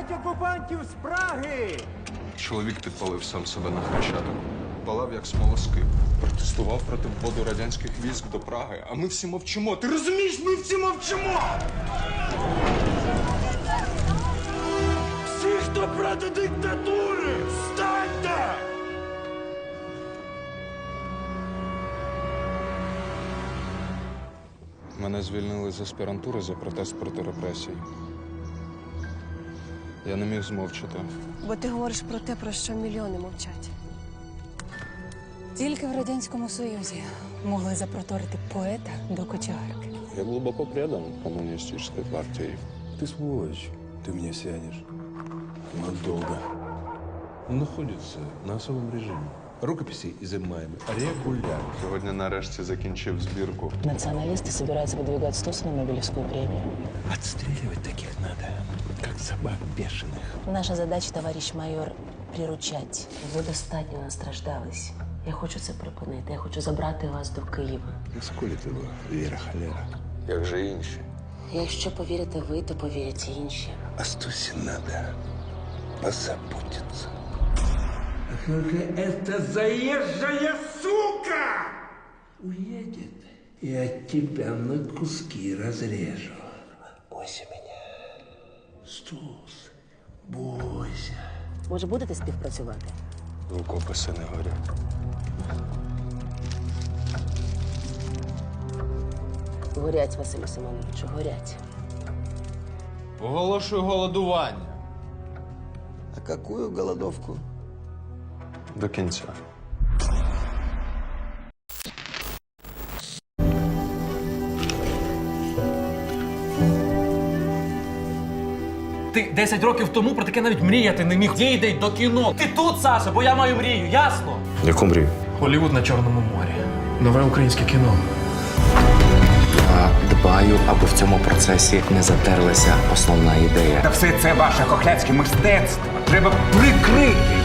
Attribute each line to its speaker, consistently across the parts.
Speaker 1: Геть окупантів з Праги!
Speaker 2: Чоловік підпалив сам себе на хрещатику. Палав як смолоскип. Протестував проти вводу радянських військ до Праги. А ми всі мовчимо. Ти розумієш, ми всі мовчимо!
Speaker 1: Всі, хто проти диктатури, встаньте!
Speaker 2: Мене звільнили з аспірантури за протест проти репресій. Я не міг змовчати.
Speaker 3: Бо ти говориш про те, про що мільйони мовчать.
Speaker 4: Тільки в Радянському Союзі могли запроторити поета до кочегарки.
Speaker 2: Я глибоко предан комуністичній партії.
Speaker 5: Ти сволочь, ти мені сядеш. Надовго. Он находится на особом режиме. Рукописи изымаем регулярно.
Speaker 2: Сьогодні нарешті закінчив збірку.
Speaker 6: Националисты собираются выдвигать Стуса на Нобелевскую премию.
Speaker 5: Отстреливать таких надо, как собак бешеных.
Speaker 6: Наша задача, товариш майор, приручать. Ви достатньо настраждались. Я хочу це припинити. Я хочу забрати вас до Києва.
Speaker 5: Насколько тебе, Вера Холера?
Speaker 2: Як же інші?
Speaker 6: Якщо повірите ви, то повірять і інші.
Speaker 5: А Стусе надо позаботиться.
Speaker 1: Это заезжая сука!
Speaker 5: Уедет, я тебя на куски разрежу. Бойся меня. Стус, бойся.
Speaker 6: Може, будете співпрацювати?
Speaker 2: Рукописи не горять.
Speaker 6: Горять, Василю Семеновичу, горять.
Speaker 7: Оголошую голодування.
Speaker 8: А какую голодовку?
Speaker 2: До кінця.
Speaker 7: Ти 10 років тому про таке навіть мріяти не міг. Дійди до кіно. Ти тут, Саша, бо я маю мрію, ясно?
Speaker 2: Яку мрію?
Speaker 7: Голівуд на Чорному морі. Нове українське кіно.
Speaker 9: Я Дбаю, аби в цьому процесі не затерлася основна ідея.
Speaker 1: Та все це ваше хохляцьке мистецтво. Треба прикрити.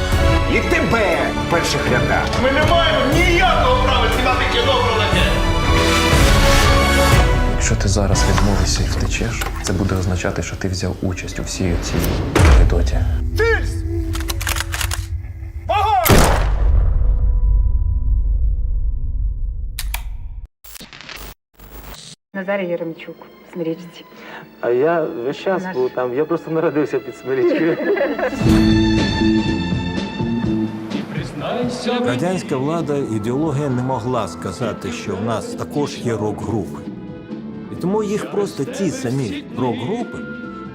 Speaker 1: І тебе в перших рядах.
Speaker 7: Ми не маємо ніякого права знімати кіно про таке.
Speaker 10: Якщо ти зараз відмовишся і втечеш, це буде означати, що ти взяв участь у всій цій анекдоті.
Speaker 4: Назарій Єремчук, Смирічці.
Speaker 10: А я весь час був там, я просто народився під смирічкою.
Speaker 8: Радянська влада ідеологія не могла сказати, що в нас також є рок-групи. І тому їх просто ті самі рок-групи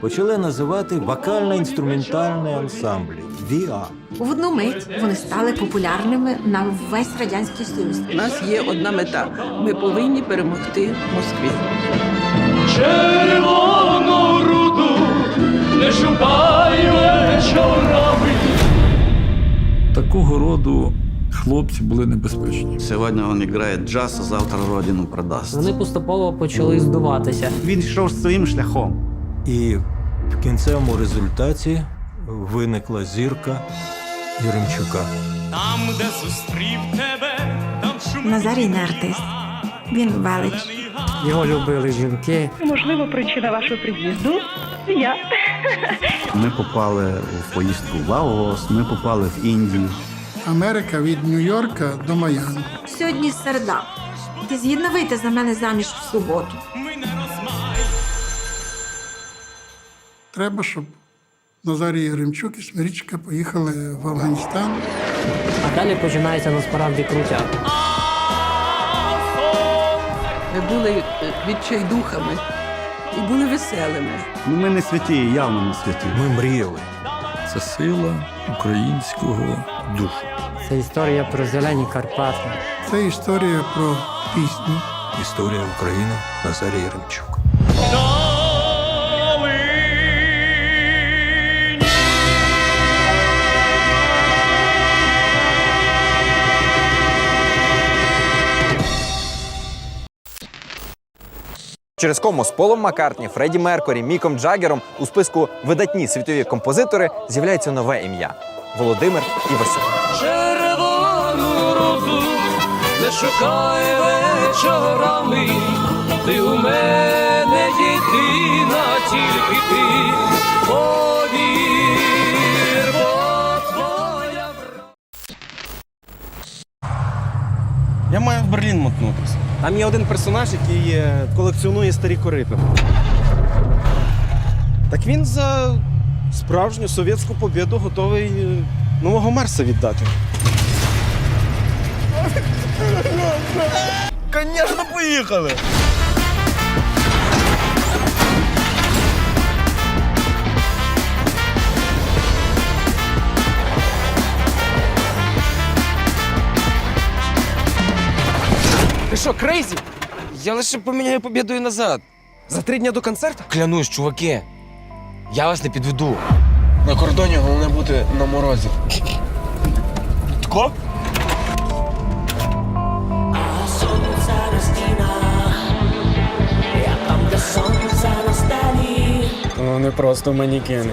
Speaker 8: почали називати вокально-інструментальні ансамблі ВІА.
Speaker 4: В одну мить вони стали популярними на весь радянський союз.
Speaker 3: У нас є одна мета. Ми повинні перемогти Москві.
Speaker 7: Червону руду не шукай вечорами.
Speaker 5: Такого роду хлопці були небезпечні.
Speaker 8: Сьогодні він грає джаз, а завтра родину продасть.
Speaker 6: Вони поступово почали здуватися.
Speaker 1: Він йшов своїм шляхом.
Speaker 8: І в кінцевому результаті виникла зірка Єремчука.
Speaker 7: Там, де зустрів тебе, там шум.
Speaker 4: Назарій не артист. Він велич.
Speaker 6: Його любили жінки.
Speaker 4: Можливо, причина вашого приїзду я.
Speaker 5: Ми попали в поїздку в Лаос, ми попали в Індію.
Speaker 1: Америка від Нью-Йорка до Майами.
Speaker 4: Сьогодні середа. Ти згідна вийти за мене заміж в суботу.
Speaker 1: Треба, щоб Назарій Яремчук і Смирічка поїхали в Афганістан.
Speaker 6: А далі починається насправді крутяк.
Speaker 3: Ми були відчайдухами і були веселими.
Speaker 5: Ну ми не святі, явно не святі.
Speaker 8: Ми мріяли.
Speaker 5: Це сила українського духу.
Speaker 6: Це історія про зелені Карпати.
Speaker 1: Це історія про пісню.
Speaker 8: Історія України Назарій Єремчук.
Speaker 9: Через кому з Полом Маккартні, Фредді Меркорі, Міком Джаггером у списку видатні світові композитори з'являється нове ім'я Володимир Івасюк.
Speaker 7: Червону розу не шукає вечорами. Ти у мене єдина, тільки ти повір.
Speaker 11: Я маю в Берлін мотнутися є один персонаж, який е, колекціонує старі корити. Так він за справжню совєтську побіду готовий е, нового Марса віддати. Звісно, поїхали!
Speaker 6: Що, крейзі? Я лише поміняю побідою назад.
Speaker 11: За три дні до концерту?
Speaker 6: Клянусь, чуваки. Я вас не підведу. На кордоні головне бути на морозі.
Speaker 11: Тко? Вони просто манікени.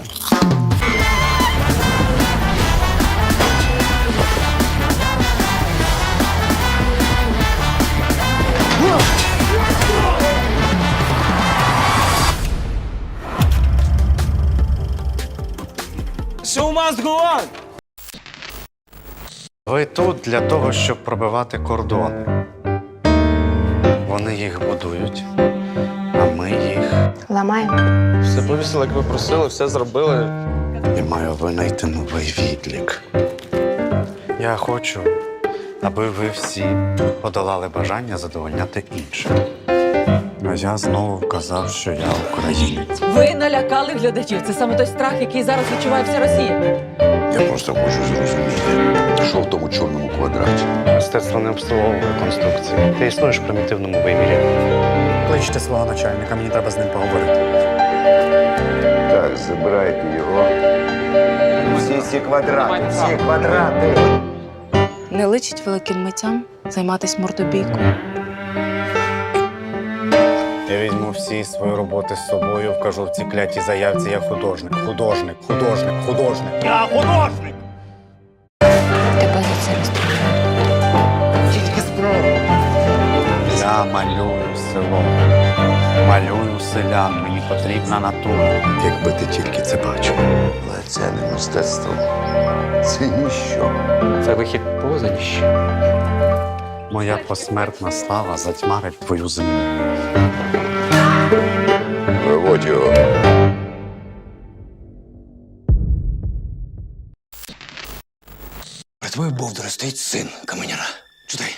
Speaker 7: Show must go on!
Speaker 12: Ви тут для того, щоб пробивати кордони. Вони їх будують, а ми їх.
Speaker 13: Ламаємо.
Speaker 14: Все повісили, як ви просили, все зробили.
Speaker 12: Я маю винайти новий відлік. Я хочу, аби ви всі подолали бажання задовольняти інших. А я знову вказав, що я українець.
Speaker 3: Ви налякали глядачів. Це саме той страх, який зараз відчуває вся Росія.
Speaker 5: Я просто хочу зрозуміти, що в тому чорному квадраті.
Speaker 12: Мистецтво не обслуговує конструкції. Ти існуєш в примітивному вимірі. Кличте свого начальника, мені треба з ним поговорити.
Speaker 5: Так, забирайте його.
Speaker 1: Всі ці квадрати, всі квадрати.
Speaker 13: Не личить великим митцям займатися мордобійкою.
Speaker 12: Я візьму всі свої роботи з собою, вкажу в цій клятій заявці. Я художник, художник, художник, художник. Я художник!
Speaker 13: Тебе за це розстріляють.
Speaker 12: Я малюю село. Малюю селян. Мені потрібна натура.
Speaker 5: Якби ти тільки це бачив. Але це не мистецтво. Це ніщо.
Speaker 6: Це вихід поза ніщо.
Speaker 12: Моя посмертна слава затьмарить твою землю.
Speaker 5: Виводь його.
Speaker 6: При бовдури стоїть син каменяра. Читай.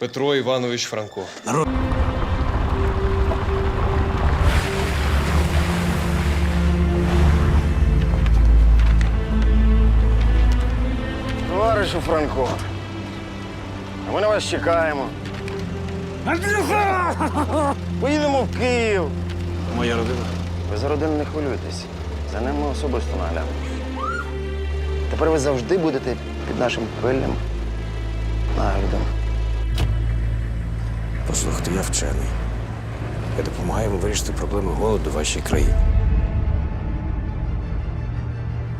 Speaker 14: Петро Іванович Франко.
Speaker 11: Товаришу Франко. А ми на вас чекаємо. Андрюха! Поїдемо в Київ. Моя родина. Ви за родину не хвилюйтесь. За ним ми особисто наглянемо. Тепер ви завжди будете під нашим пильним наглядом.
Speaker 6: Послухайте, я вчений. Я допомагаю вам вирішити проблеми голоду в вашій країні.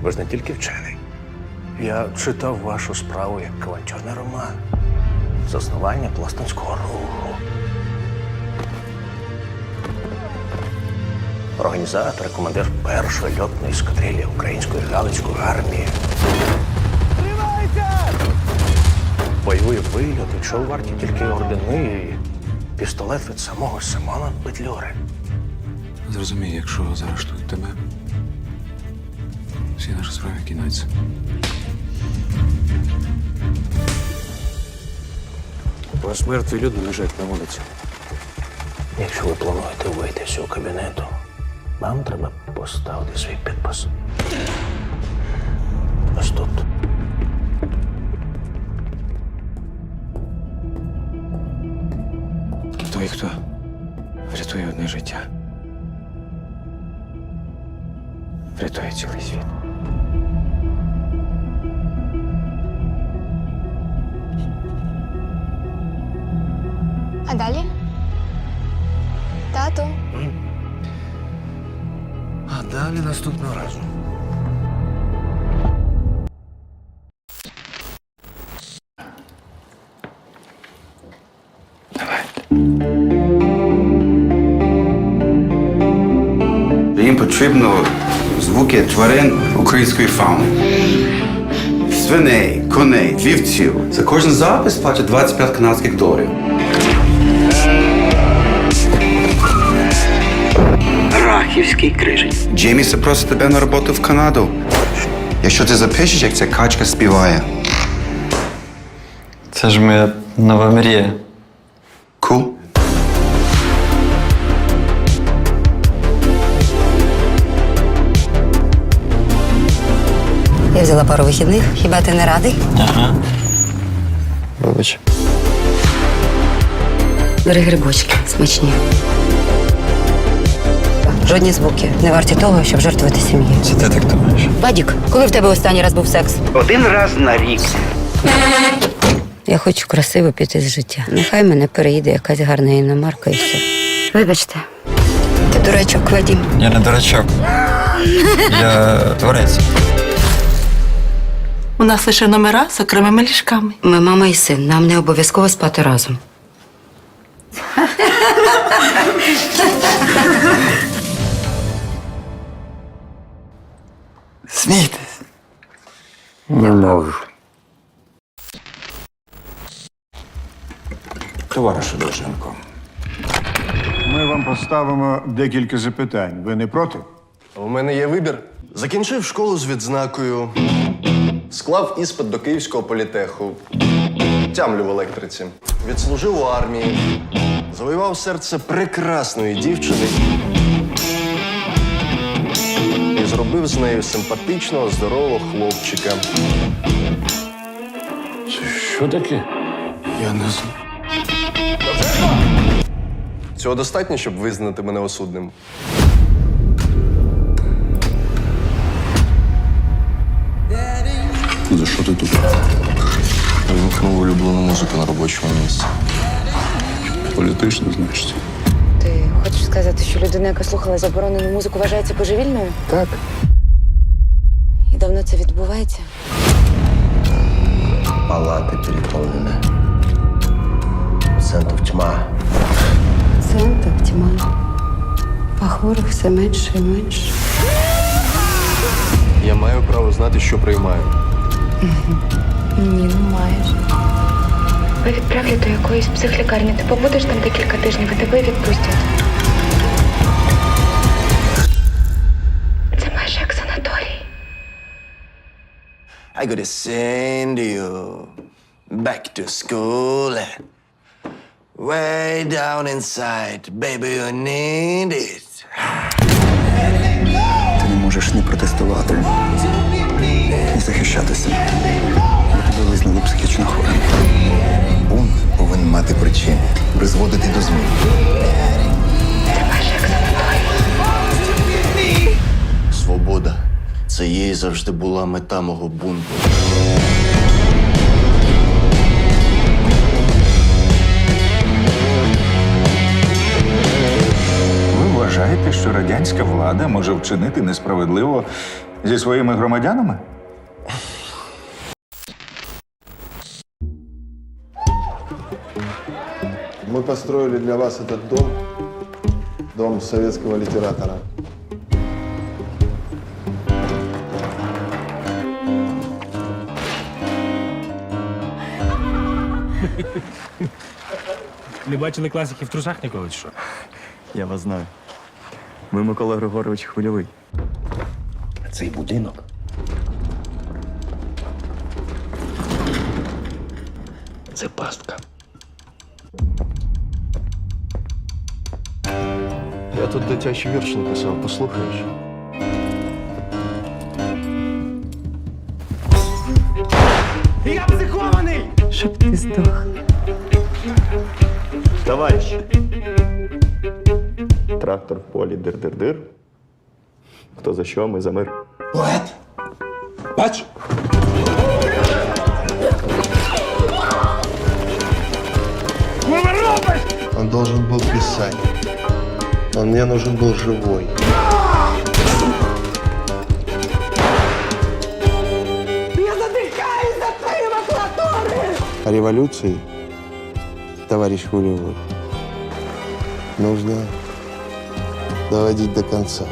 Speaker 11: Ви ж не тільки вчений. Я читав вашу справу як авантюрний роман. Заснування пластунського руху. Організатор, командир першої льотної ескадрилі української галицької армії. Тримайте! Бойовий вильот, якщо варті тільки ордени і пістолет від самого Симона Петлюри.
Speaker 14: Зрозумій, якщо заарештують тебе, всі наші справи кінець.
Speaker 6: Ваш мертвий люд лежать на вулиці.
Speaker 11: Якщо ви плануєте вийти з цього кабінету, вам треба поставити свій підпис. Ось тут.
Speaker 6: Той, хто врятує одне життя. Врятує цілий світ.
Speaker 13: А далі?
Speaker 15: тату.
Speaker 16: Далі наступного разу.
Speaker 17: Їм потрібно звуки тварин української фауни. Свиней, коней, вівців. За кожен запис платять 25 канадських доларів. Рахівський крижень. Джеймі запросить тебе на роботу в Канаду. Якщо ти запишеш, як ця качка співає.
Speaker 16: Це ж моя нова мрія.
Speaker 17: Кул?
Speaker 13: Я взяла пару вихідних. Хіба ти не радий?
Speaker 16: Ага. Вибач.
Speaker 13: Бери грибочки, смачні. Жодні звуки не варті того, щоб жертвувати сім'ї.
Speaker 16: Це ти так думаєш?
Speaker 13: Бадік, коли в тебе останній раз був секс?
Speaker 17: Один раз на рік.
Speaker 13: Я хочу красиво піти з життя. Нехай мене переїде якась гарна іномарка і все. Вибачте. Ти дурачок, Вадім.
Speaker 16: Я не дурачок. Я творець.
Speaker 3: У нас лише номера з окремими ліжками.
Speaker 13: Ми мама і син. Нам не обов'язково спати разом.
Speaker 17: Не можу.
Speaker 1: Товаришу Довженко.
Speaker 18: Ми вам поставимо декілька запитань. Ви не проти?
Speaker 14: У мене є вибір. Закінчив школу з відзнакою, склав іспит до Київського політеху, тямлю в електриці, відслужив у армії, завоював серце прекрасної дівчини зробив з нею симпатичного, здорового хлопчика.
Speaker 18: Що таке?
Speaker 14: Я не знаю. Цього достатньо, щоб визнати мене осудним. За що ти тут? Вимкнув улюблену музику на робочому місці. Політично, значить.
Speaker 15: Сказати, що людина, яка слухала заборонену музику, вважається божевільною?
Speaker 14: Так.
Speaker 15: І давно це відбувається?
Speaker 16: Палати переповнені. Центр тьма.
Speaker 13: Центр, тьма. А хворих все менше і менше.
Speaker 14: Я маю право знати, що приймаю.
Speaker 15: Ні, не маєш. Ви відправлять до якоїсь психлікарні. Ти побудеш там декілька тижнів, і тебе відпустять.
Speaker 16: I gotta send you back to school. Way down inside, baby, you need it. Ти не можеш ні протестувати, ні захищатися. Бо тебе визнали психічно хворим. Бунт повинен мати причини, призводити до змін. Завжди була мета мого бунту.
Speaker 1: Ви вважаєте, що радянська влада може вчинити несправедливо зі своїми громадянами?
Speaker 14: Мы построили для вас этот дом, дом советского литератора.
Speaker 11: Не бачили класиків в трусах ніколи, чи що?
Speaker 16: Я вас знаю. Ви Микола Григорович Хвильовий. Цей будинок. Це пастка.
Speaker 14: Я тут дитячий вірш написав, послухаєш?
Speaker 13: Щоб ти здох.
Speaker 16: Товарищ. Трактор в полі дир-дир-дир. Хто за що, ми за мир.
Speaker 1: Поет? Бач?
Speaker 14: Он должен был писать. Он мне нужен был живой. О революции, товарищ Хулиевой, нужно доводить до конца.